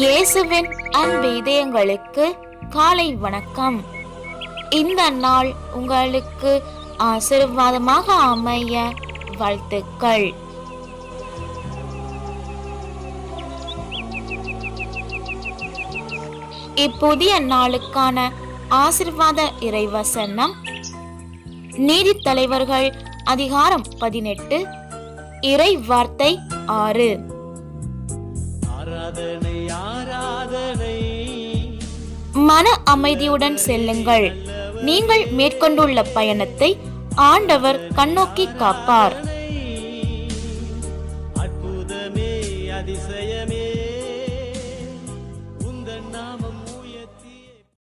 இயேசுவின் அன்பு இதயங்களுக்கு காலை வணக்கம். இந்த நாள் உங்களுக்கு ஆசீர்வாதமாக அமைய வாழ்த்துக்கள். இப்புதிய நாளுக்கான ஆசிர்வாத இறைவசனம். நீதித்தலைவர்கள் அதிகாரம் பதினெட்டு இறை வார்த்தை ஆறு ஆராதனையா மன அமைதியுடன் செல்லுங்கள். நீங்கள் மேற்கொண்டுள்ள பயணத்தை ஆண்டவர் கண்ணோக்கி காப்பார். அற்புதமே அதிசயமே. நாம